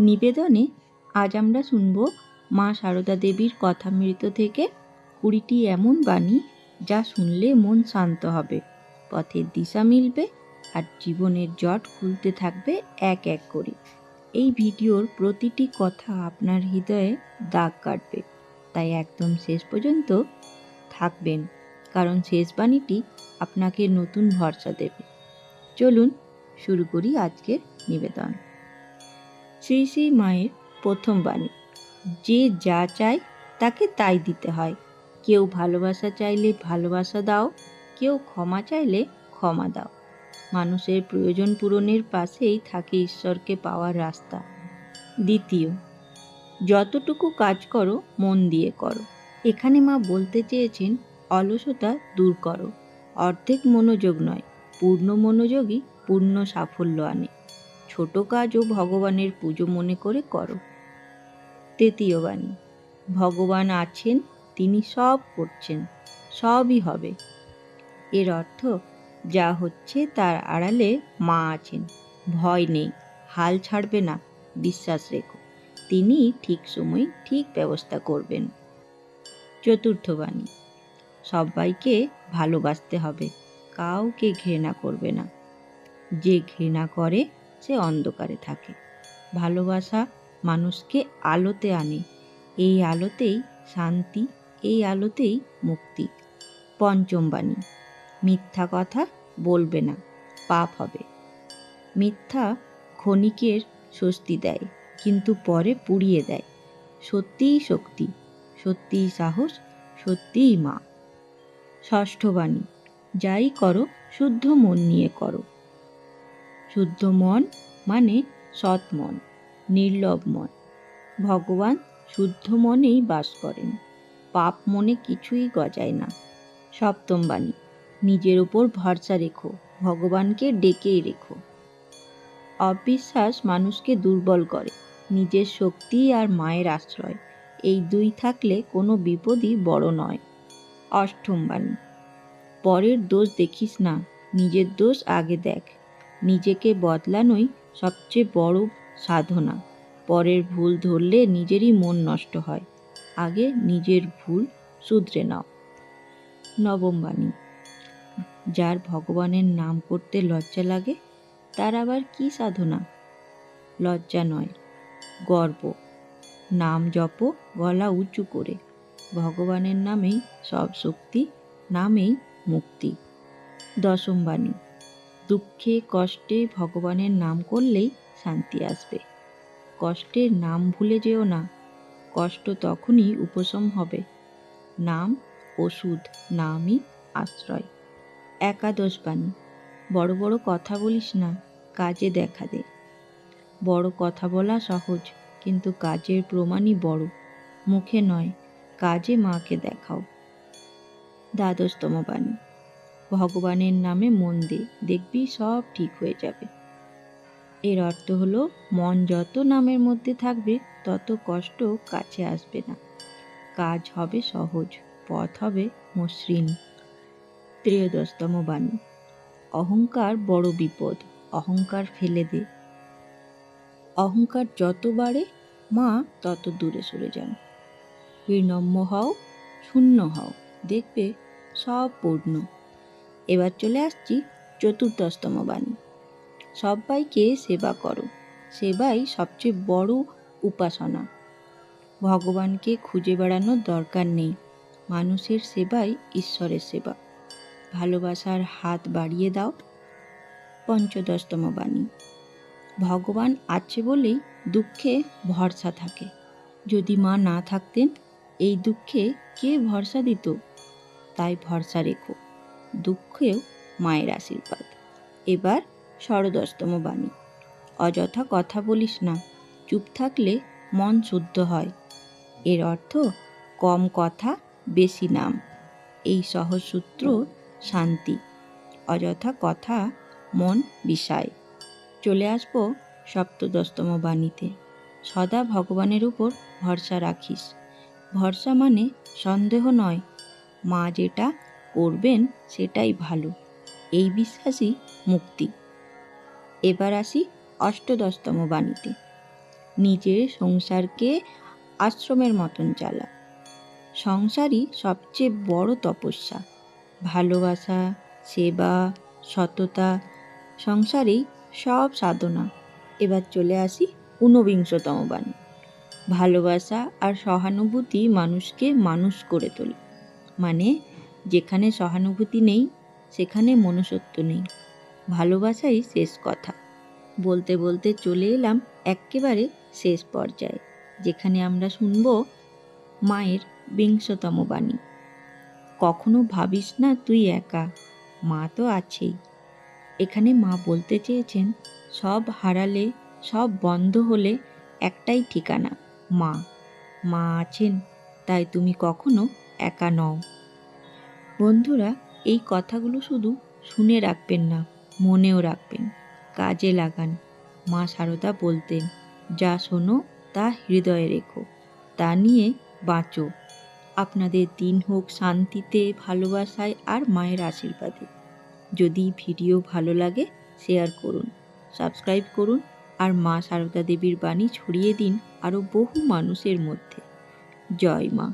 নিবেদনে আজ আমরা শুনব মা সারদা দেবীর কথামৃত থেকে কুড়িটি এমন বাণী যা শুনলে মন শান্ত হবে। পথের দিশা মিলবে আর জীবনের জট খুলতে থাকবে এক এক করে। এই ভিডিওর প্রতিটি কথা আপনার হৃদয়ে দাগ কাটবে। তাই একদম শেষ পর্যন্ত থাকবেন, কারণ শেষ বাণীটি আপনাকে নতুন ভরসা দেবে। চলুন শুরু করি আজকের নিবেদন। শ্রী শ্রী মায়ের প্রথম বাণী। যে যা চায় তাকে তাই দিতে হয়। কেউ ভালোবাসা চাইলে ভালোবাসা দাও, কেউ ক্ষমা চাইলে ক্ষমা দাও। মানুষের প্রয়োজন পূরণের পাশেই থাকে ঈশ্বরকে পাওয়ার রাস্তা। দ্বিতীয়, যতটুকু কাজ করো, মন দিয়ে করো। এখানে মা বলতে চেয়েছেন, অলসতা দূর করো। অর্ধেক মনোযোগ নয়, পূর্ণ মনোযোগই পূর্ণ সাফল্য আনে। ছোট কাজও ভগবানের পুজো মনে করে করো। তৃতীয় বাণী, ভগবান আছেন, তিনি সব করছেন, সবই হবে। এর অর্থ, যা হচ্ছে তার আড়ালে মা আছেন, ভয় নেই, হাল ছাড়বে না, বিশ্বাস রেখো, তিনি ঠিক সময় ঠিক ব্যবস্থা করবেন। চতুর্থ বাণী, সবাইকে ভালোবাসতে হবে, কাউকে ঘৃণা করবে না। যে ঘৃণা করে সে অন্ধকারে থাকে। ভালোবাসা মানুষকে আলোতে আনে। এই আলোতেই শান্তি, এই আলোতেই মুক্তি। পঞ্চম বাণী, মিথ্যা কথা বলবে না, পাপ হবে। মিথ্যা ক্ষণিকের স্বস্তি দেয়, কিন্তু পরে পুড়িয়ে দেয়। সত্যিই শক্তি, সত্যিই সাহস, সত্যিই মা। ষষ্ঠ বাণী, যাই করো, শুদ্ধ মন নিয়ে করো। শুদ্ধ মন মানে সৎ মন, নির্লভ মন। ভগবান শুদ্ধ মনেই বাস করেন। পাপ মনে কিছুই গজায় না। সপ্তম বাণী, নিজের ওপর ভরসা রেখো, ভগবানকে ডেকেই রেখো। অবিশ্বাস মানুষকে দুর্বল করে, নিজের শক্তি আর মায়ের আশ্রয়, এই দুই থাকলে কোনো বিপদই বড় নয়। অষ্টম বাণী, পরের দোষ দেখিস না, নিজের দোষ আগে দেখ। নিজেকে বদলানোই সবচেয়ে বড় সাধনা। পরের ভুল ধরলে নিজেরই মন নষ্ট হয়। আগে নিজের ভুল শুধরে নাও। নবম বাণী যার ভগবানের নাম করতে লজ্জা লাগে, তার আবার কি সাধনা? লজ্জা নয়, গর্ব। নাম জপ, গলা উঁচু করে। ভগবানের নামেই সব শক্তি, নামেই মুক্তি। দশম বাণী দুঃখে, কষ্টে ভগবানের নাম করলেই শান্তি আসবে। কষ্টের নাম ভুলে যেও না। কষ্ট তখনই উপশম হবে। নাম, ওষুধ, নামই আশ্রয়। একাদশ বাণী। বড় বড় কথা বলিস না, কাজে দেখা দে। বড় কথা বলা সহজ, কিন্তু কাজের প্রমাণই বড়। মুখে নয়, কাজে মাকে দেখাও। দ্বাদশতম বাণী। ভগবানের নামে মন দে দেখবি সব ঠিক হয়ে যাবে। এর অর্থ হলো, মন যত নামের মধ্যে থাকবে, তত কষ্ট কাছে আসবে না। কাজ হবে সহজ, পথ হবে মসৃণ। ত্রয়োদশতম বাণী, অহংকার বড় বিপদ, অহংকার ফেলে দে। অহংকার যত বাড়ে, মা তত দূরে সরে যান। বিনম্র হও, শূন্য হও, দেখবে সব পূর্ণ। এবার চলে আসছি চতুর্দশতম বাণী। সবাইকে সেবা করো। সেবাই সবচেয়ে বড় উপাসনা। ভগবানকে খুঁজে বেড়ানোর দরকার নেই। মানুষের সেবাই ঈশ্বরের সেবা। ভালোবাসার হাত বাড়িয়ে দাও। পঞ্চদশতম বাণী। ভগবান আছে বলেই দুঃখে ভরসা থাকে। যদি মা না থাকতেন, এই দুঃখে কে ভরসা দিত? তাই ভরসা রেখো। দুঃখেও মায়ের আশীর্বাদ। এবার ষড়দশতম বাণী। অযথা কথা বলিস না, চুপ থাকলে মন শুদ্ধ হয়। এর অর্থ, কম কথা, বেশি নাম। এই সহজ সূত্র শান্তি। অযথা কথা, মন বিষায়। চলে আসব সপ্তদশতম বাণীতে। সদা ভগবানের উপর ভরসা রাখিস। ভরসা মানে সন্দেহ নয়। মা যেটা করবেন সেটাই ভালো। এই বিশ্বাসই মুক্তি। এবার আসি অষ্টদশতম বাণীতে। নিজের সংসারকে আশ্রমের মতন চালা। সংসারই সবচেয়ে বড় তপস্যা। ভালোবাসা, সেবা, সততা, সংসারেই সব সাধনা। এবার চলে আসি ঊনবিংশতম বাণী। ভালোবাসা আর সহানুভূতি মানুষকে মানুষ করে তোলে। মানে যেখানে সহানুভূতি নেই, সেখানে মনুষ্যত্ব নেই। ভালোবাসাই শেষ কথা। বলতে বলতে চলে এলাম এক্কেবারে শেষ পর্যায়ে, যেখানে আমরা শুনব মায়ের বিংশতম বাণী। কখনো ভাবিস না তুই একা, মা তো আছেই। এখানে মা বলতে চেয়েছেন, সব হারালে, সব বন্ধ হলে একটাই ঠিকানা, মা। মা আছেন, তাই তুমি কখনো একা নও। বন্ধুরা, এই কথাগুলো শুধু শুনে রাখবেন না, মনেও রাখবেন। কাজে লাগান, মা সারদা বলতেন, যা শোনো, তা হৃদয়ে রেখো, তা নিয়ে বাঁচো। আপনাদের দিন হোক শান্তিতে, ভালোবাসায় আর মায়ের আশীর্বাদে। যদি ভিডিও ভালো লাগে, শেয়ার করুন, সাবস্ক্রাইব করুন আর মা সারদা দেবীর বাণী ছড়িয়ে দিন আরও বহু মানুষের মধ্যে। জয় মা।